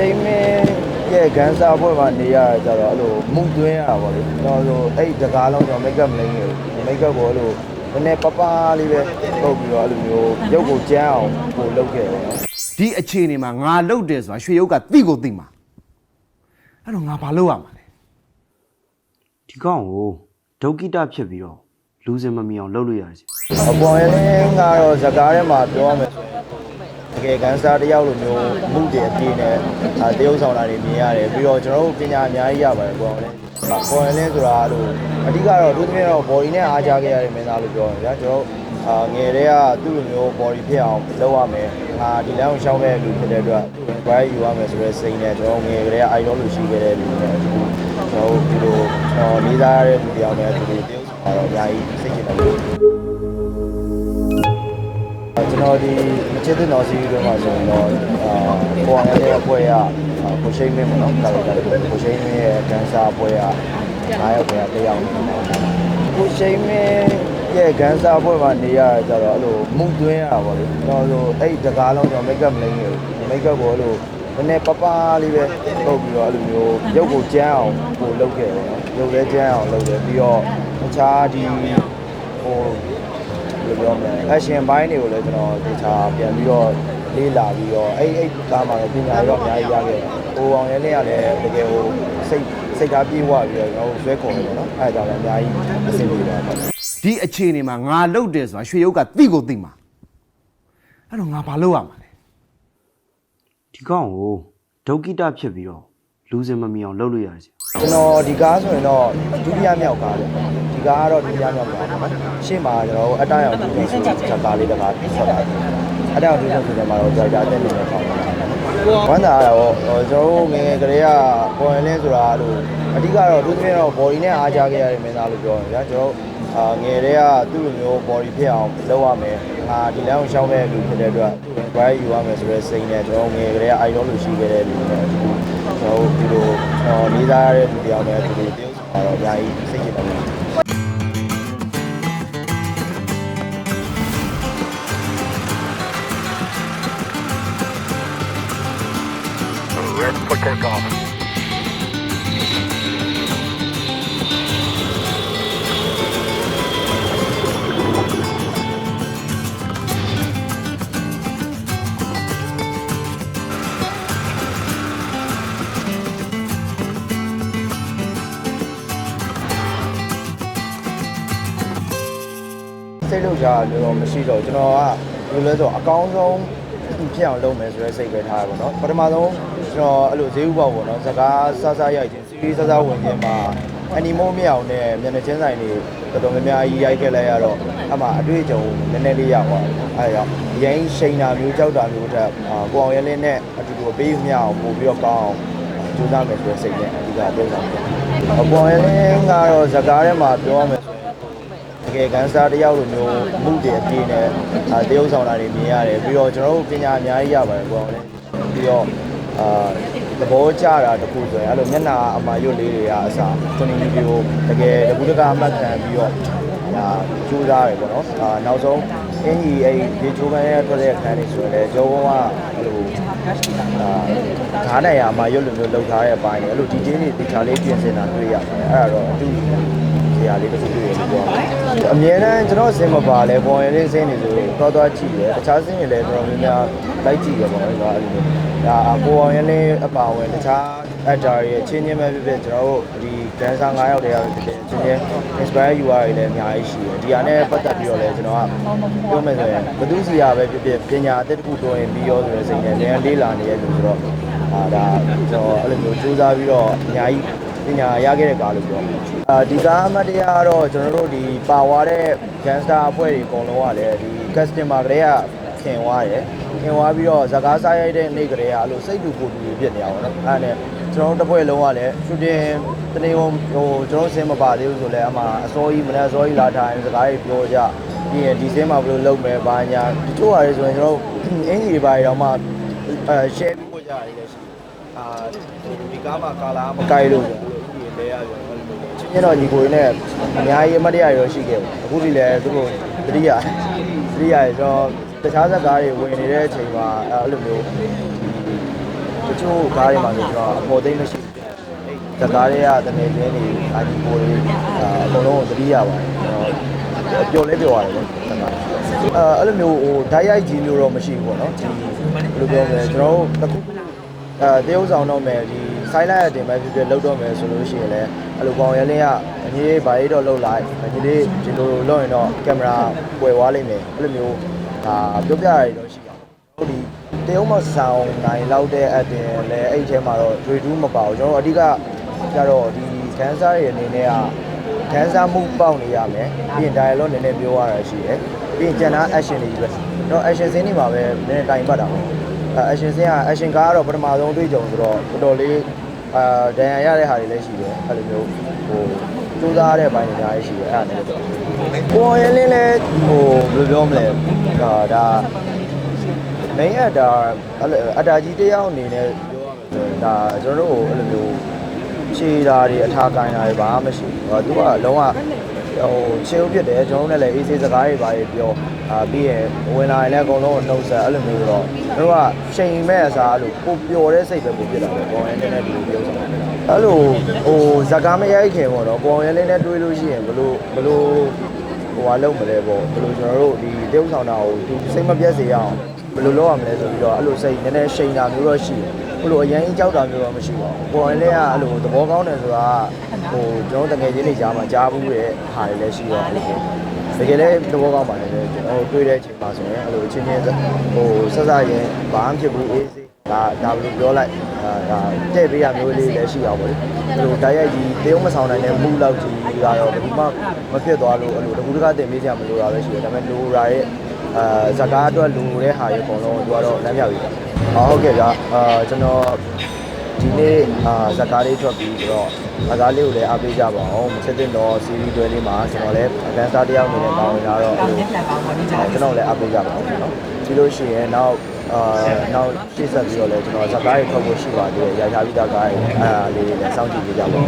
ရှိန်မင်းရဲ့ဂန်စာအဖွဲ့မှာနေရတာကြတော့အဲ့လိုမှုသွင်းရတာပေါ့လေကျွန်တော်ဆိုအဲ့ဒီတကားလုံးကျွန်တော်မိတ်ကပ်မလိမ့်ဘူးမိတ်ကပ်ကိုအဲ့လိုနည်းနည်းပပလေးပဲပုတ်ပြီးတော့အဲ့လိုမျိုးရုပ်ကိုကြမ်းအောင်ကိုလုပ်ခဲ့တယ်နော်ဒီအခြေအနေမှာငါလုတ်တယ်ဆိုတာရွှေရုပ်ကတိကိုတိမှာအဲ့တော့ငါဘာလုပ်ရမှာလဲဒီကောင်ကိုဒုက္ခိတဖြစ်ပြီးတော့လူစင်မမီအောင်လုပ်လို့ရတယ်စီအပေါ်ရင်းကတော့ဇကားထဲမှာပြောရမယ်ဆိုရင် တကယ်ကန်စာတစ်ယောက်လိုမျိုးမှုတွေအပြည့်နဲ့အာတရုပ်ဆောင်တာတွေမြင်ရတယ်ပြီးတော့ကျွန်တော်တို့ပညာအများကြီးရပါတယ်ပေါ်ရင်းပေါ်ရင်းဆိုတာအဲ့လိုအဓိကတော့သူသမီးတော့ body နဲ့အားကြခဲ့ရတဲ့မင်းသားလို့ပြောရတယ်ဗျာကျွန်တော်အာငယ်တည်းကသူ့လိုမျိုး body ဖြစ်အောင်လုပ်ရမယ်ငါဒီလမ်းကိုရှောင်းတဲ့လူဖြစ်တဲ့အတွက်သူ့ကို try ယူရမယ်ဆိုတဲ့စိတ်နဲ့ကျွန်တော်ငယ်ကလေးက idol လို့ရှိခဲ့တဲ့လူနဲ့အခုကျွန်တော်ဒီလိုကျွန်တော်လေးစားရတဲ့လူတယောက်နဲ့ဒီလိုတရုပ်ဆောင်တော့အများကြီးစိတ်ချတယ်လို့ ကျွန်တော်ဒီမချစ်တဲ့နော်စီးတို့မှာဆိုရင်တော့အာပေါ်ရတဲ့ပွဲရကိုရှိန်မင်းမနော်ကာရိုက်တာကိုရှိန်မင်းရဲ့ဒန်ဆာပွဲရ9ရောက်ပွဲရတစ်ယောက်ကိုရှိန်မင်းရဲ့ဒန်ဆာပွဲမှာနေရတာကြတော့အဲ့လိုမှုသွင်းရတာပေါ့လေကျွန်တော်ဆိုအဲ့ဒီတကားလုံးကျွန်တော်မိတ်ကပ်မလိမ့်ဘူးမိတ်ကပ်ကိုအဲ့လိုနည်းနည်းပပလေးပဲပုတ်ပြီးတော့အဲ့လိုမျိုးရုပ်ကိုကြမ်းအောင်ကိုလုပ်ခဲ့တယ်နော်ရုပ်လည်းကြမ်းအောင်လုပ်တယ်ပြီးတော့တခြားဒီဟိုဘယ် လိုပြောမလဲ action ဘိုင်းတွေကိုလည်းကျွန်တော်ဒီချာပြန်ပြီးတော့လေးလာပြီးတော့အဲ့အဲ့ကားမှာလည်းပညာရောအများကြီးရခဲ့တယ်။ဟိုအောင်ရဲလေးကလည်းတကယ်ဟိုစိတ်စိတ်ထားပြေဝပြီးတော့ကျွန်တော်ဆွဲကုန်တယ်ပေါ့နော်။အဲ့ဒါကြောင့်လည်းအများကြီးအဆင်ပြေပါတယ်။ဒီအခြေအနေမှာငါလုတ်တယ်ဆိုတာရွှေရုပ်ကတိကိုတိမှာအဲ့တော့ငါဘာလုပ်ရမှာလဲဒီကောင်ကိုဒုက္ခိတဖြစ်ပြီးတော့လူစင်မမီအောင်လုပ်လို့ရတယ်စီ ကျွန်တော်ဒီကားဆိုရင်တော့ဒုတိယမြောက်ကားလေဒီကားကတော့ဒုတိယမြောက်ကားပေါ့နော်ရှေ့မှာကျွန်တော်အတန်းအောင်ဒုတိယဆိုတဲ့ကားလေးတစ်ခါဆက်လာတယ်အတန်းအောင်ဒုတိယဆိုတဲ့မှာတော့ကြာကြာတက်နေတယ်ပေါ့ဝမ်းသာရတော့ကျွန်တော်တို့ငယ်ငယ်ကလေးကပေါ်ရင်လင်းဆိုတာလို့အဓိကတော့သူသမီးတော့ body နဲ့အားကြခဲ့ရတဲ့မင်းသားလို့ပြောရတယ်ဗျာကျွန်တော်အာငယ်တည်းကသူ့လိုမျိုး body ဖြစ်အောင်လုပ်ရမယ်ငါဒီလမ်းကိုရှောင်းတဲ့လူဖြစ်တဲ့အတွက်သူ့ကို try ယူရမယ်ဆိုတဲ့စိတ်နဲ့ကျွန်တော်ငယ်ကလေးက idol လို့ရှိခဲ့တဲ့လူနဲ့အခု ကျွန်တော်ဒီလိုကျွန်တော်လေးစားရတဲ့လူတယောက်နဲ့ဒီလိုတယောက်ဆောင်တော့အများကြီးစိတ်ချတယ်လို့ စိတ်လောက်ကြလို့တော့မရှိတော့ကျွန်တော်ကဘယ်လိုလဲဆိုတော့အကောင်းဆုံးဖြစ်အောင်လုပ်မယ်ဆိုတဲ့စိတ်ပဲထားရပါတော့ပထမဆုံးကျွန်တော်အဲ့လိုဈေးဥပေါ့ပေါ့နော်စကားဆဆရိုက်ခြင်းစီးရီးဆဆဝင်ခြင်းမှာအနီမိုးမြောင်နဲ့မျက်နှာချင်းဆိုင်တွေတော်တော်များများကြီးရိုက်ခဲ့လိုက်ရတော့အမှအတွေ့အကြုံနည်းနည်းလေးရသွားတယ်အဲဒါကြောင့်အရင်ရှိန်တာမျိုးကြောက်တာမျိုးတက်အာကိုအောင်ရဲလင်းနဲ့အတူတူပေးမြအောင်ပို့ပြီးတော့ကောင်းအောင်ကြိုးစားမယ်ဆိုတဲ့စိတ်နဲ့အဓိကပြောဆောင်တယ်အပေါ်ရဲလင်းကတော့ဇကားထဲမှာပြောရမယ်ဆိုရင် တကယ်ကန်စာတစ်ယောက်လိုမျိုးမှုတွေအပြည့်နဲ့အာတရုပ်ဆောင်တာတွေမြင်ရတယ်ပြီးတော့ကျွန်တော်တို့ပညာအများကြီးရပါတယ်ကိုအောင်လည်းပြီးတော့အာသဘောကျတာတခုဆိုရင်အဲ့လိုမျက်နှာအမာရွတ်လေးတွေကအစားကျွန်တော်ဒီဗီဒီယိုတကယ်တကူတကအမှတ်ခံပြီးတော့ဒါကြိုးစားရပေါ့နော်အာနောက်ဆုံးအင်းကြီးအဲ့ဒီချိုးပန်းရဲ့ထွက်တဲ့အခန်းလေးဆိုရင်လည်းကျောင်းကအဲ့လိုအာဓာတ်နိုင်ရအမာရွတ်လိုမျိုးလောက်ထားတဲ့အပိုင်းလေအဲ့လိုဒီချင်းတွေတခြားလေးပြင်ဆင်တာတွေ့ရပါတယ်အဲ့ဒါတော့အတူတူ နေရာလေးတစ်ခုတွေ့ရလို့ပြောအမြဲတမ်းကျွန်တော်စင်မပါလဲပေါ်ရင်လေးစင်းနေဆိုတော့တော့ကြည့်တယ်တခြားစင်းတွေလည်းတော်တော်များများလိုက်ကြည့်ရပါတော့ဒါအဲ့လိုဒါပေါ်ရင်လေးအပါဝင်တခြား actor ရဲ့ချင်းချင်းပဲဖြစ်ဖြစ်ကျွန်တော်တို့ဒီ dancer 9ယောက်တည်းရဖြစ်ဖြစ်ချင်းချင်း inspire ယူရတွေလည်းအများကြီးရှိတယ်ဒီဟာနဲ့ပတ်သက်ပြီးတော့လည်းကျွန်တော်ကပြောမယ်ဆိုရင်ဘသူစီရပဲဖြစ်ဖြစ်ပညာအသစ်တစ်ခုတွင်ပြီးရောဆိုတဲ့စိတ်နဲ့လည်းလေးလာနေရလို့ဆိုတော့အာဒါကျွန်တော်အဲ့လိုမျိုးစူးစမ်းပြီးတော့အများကြီးပ ညာရခဲ့တဲ့ကားလို့ပြောမှာအာဒီကားအမတ်တရားကတော့ကျွန်တော်တို့ဒီပါဝါတဲ့ gangster အဖွဲ့တွေအကုန်လုံးကလည်းဒီ customer တွေကခင်သွားတယ်ခင်သွားပြီးတော့ဇကားစားရိုက်တဲ့နေ့ကလေးကအဲ့လိုစိတ်တူကိုယ်တူဖြစ်နေတာပေါ့နော်အဲ့ဒါနဲ့ကျွန်တော်တို့တစ်ဖွဲ့လုံးကလည်း shooting တနေ့ဟိုဟိုကျွန်တော်စင်းမပါသေးဘူးဆိုလည်းအမှအစောကြီးမနေ့အစောကြီးလာထိုင်စကားတွေပြောကြပြီးရင်ဒီစင်းမှာဘယ်လိုလုပ်မယ်ဘာညာဒီချို့ဟာတွေဆိုရင်ကျွန်တော်တို့အင်ဂျီတွေပါတော့မှအဲ share ပြီးပို့ကြရတယ်လည်းရှိတယ်အာဒီကားမှာကာလာမကိုက်လို့ဆိုတော့ဒီလဲရပြန် ချင်းချင်းတော့ညီကိုရင်းနဲ့အများကြီးအမတ်တရရောရှိခဲ့ဘူးအခုဒီလည်းသူတို့တတိယတတိယရတော့တခြားဇက်ကားတွေဝင်နေတဲ့အချိန်မှာအဲ့လိုမျိုးတချို့ကားတွေမှာဆိုကျွန်တော်အပေါ်သိမ်းမရှိဘူးတကားတွေကတကယ်ချင်းနေအာဒီကိုတွေအကုန်လုံးကိုသတိရပါတယ်ကျွန်တော်ပျော်လဲပျော်ရတယ်တကားအဲအဲ့လိုမျိုးဟိုဓာတ်ရိုက်ကြီးမျိုးတော့မရှိဘူးပေါ့နော်ဒီဘယ်လိုပြောမလဲကျွန်တော်တို့တစ်ခုအဲတရုပ်ဆောင်တော့မယ်ဒီ silent အတင်ပဲဖြစ်ဖြစ်လောက်တော့မယ်ဆိုလို့ရှိရင်လည်းအဲ့လိုကောင်ရလင်းကအကြီးလေးဘာလေးတော့လောက်လိုက်အကြီးလေးဒီလိုလောက်ရင်တော့ကင်မရာပွယ်သွားလိမ့်မယ်အဲ့လိုမျိုးဒါပြောပြရတော့ရှိအောင်ဟုတ်ဒီတရုပ်မဆောင်နိုင်လောက်တဲ့အတင်လည်းအဲ့ဒီထဲမှာတော့ grade 2မပါဘူးကျွန်တော်တို့အဓိကကျတော့ဒီကန်ဆာရဲ့အနေနဲ့ကကန်ဆာမှုပေါက်နေရမယ်ပြီးရင် dialogue နည်းနည်းပြောရတာရှိတယ်ပြီးရင်ကျန်တာ action တွေပဲကျွန်တော် action scene တွေမှာပဲနည်းနည်းတိုင်ပတ်တာပေါ့ အဲ action scene က action ကားကတော့ပထမဆုံးတွေ့ကြုံဆိုတော့တော်တော်လေးအာဒဏ်ရာရတဲ့ဟာတွေလည်းရှိတယ်အဲ့လိုမျိုးဟိုစူးစမ်းရတဲ့ဘိုင်းတွေအများကြီးရှိတယ်အဲ့ဒါလည်းတော့ပေါ်ရင်လည်းလည်းဟိုဘယ်လိုပြောမလဲဒါဒါ main အတာအတာကြီးတယောက်အနေနဲ့ပြောရမယ်ဆိုရင်ဒါကျွန်တော်တို့ကိုအဲ့လိုမျိုးခြေဓာတ်တွေအထားကိုင်းတာတွေဘာမှမရှိဘူးဟိုသူကလုံးဝဟိုခြေဥဖြစ်တယ်ကျွန်တော်တို့လည်းအေးဆေးစကားတွေဘာတွေပြော အာပြီးရင်ဝင်လာရင်လည်းအကုန်လုံးနှုတ်ဆက်အဲ့လိုမျိုးတော့တို့ကချိန်မဲ့အစားအဲ့လိုပိုပျော်တဲ့စိတ်ပဲပိုဖြစ်တာပဲပေါ်ရင်လည်းဒီလိုပြောဆောင်တယ်အဲ့လိုဟိုဇကာမရိုက်ခင်ပေါ့နော်ပေါ်ရင်လည်းနဲ့တွေးလို့ရှိရင်ဘလို့ဘလို့ဟိုဟာလုံးမလဲပေါ့ဘလို့ကျွန်တော်တို့ဒီတရုပ်ဆောင်တာကိုသူစိတ်မပြတ်စေရအောင်ဘယ်လိုလုပ်ရမလဲဆိုပြီးတော့အဲ့လိုစိတ်နည်းနည်းရှိန်တာမျိုးတော့ရှိတယ်။ဘလို့အရင်ကြောက်တာမျိုးတော့မရှိပါဘူး။ပေါ်ရင်လည်းအဲ့လိုသဘောကောင်းတယ်ဆိုတာဟိုကျွန်တော်တကယ်ချင်းနေကြားမှာကြားဘူးတဲ့ဟာတွေလည်းရှိတော့အဲ့လို တကယ်လည်းသဘောကောင်းပါတယ်လေကျွန်တော်တွေ့တဲ့အချိန်မှာဆိုရင်အဲ့လိုအချင်းချင်းဟိုဆက်ဆက်ရင်ဘာမှဖြစ်ဘူးအေးစေးဒါဒါဘယ်လိုပြောလိုက်ဒါဒါတဲ့ပေးရမျိုးလေးလည်းရှိအောင်ပေါ့လေ။အဲ့လိုတိုက်ရိုက်ကြီးတေးုံမဆောင်နိုင်တဲ့မူလောက်ကြီးကတော့ဘယ်သူမှမဖြစ်သွားလို့အဲ့လိုတကူတကားတင်ပေးကြမလို့ရပဲရှိတယ်။ဒါပေမဲ့လိုရာရဲ့အာဇကားအတွက်လူတဲ့ဟာရေအကုန်လုံးသူကတော့လမ်းမြောက်ရေး။အော်ဟုတ်ကဲ့ဗျာ။အာကျွန်တော် ဒီနေ့အာဇကားလေးထွက်ပြီးဆိုတော့ဇကားလေးကိုလည်းအားပေးကြပါအောင်။မချစ်တဲ့တော့စီရီတွဲလေးမှာကျွန်တော်လည်းအကန်းစားတစ်ယောက်အနေနဲ့ပါဝင်လာတော့အဲ့လိုကျွန်တော်လည်းအားပေးကြပါအောင်နော်။ပြီးလို့ရှိရင်နောက်အာနောက်ရှေ့ဆက်ပြီးတော့လည်းကျွန်တော်ဇကားတွေထွက်ဖို့ရှိပါသေးတယ်။ရာချာပြီးသားကားတွေအဲ့ဒါလေးလည်းစောင့်ကြည့်ပေးကြပါဦး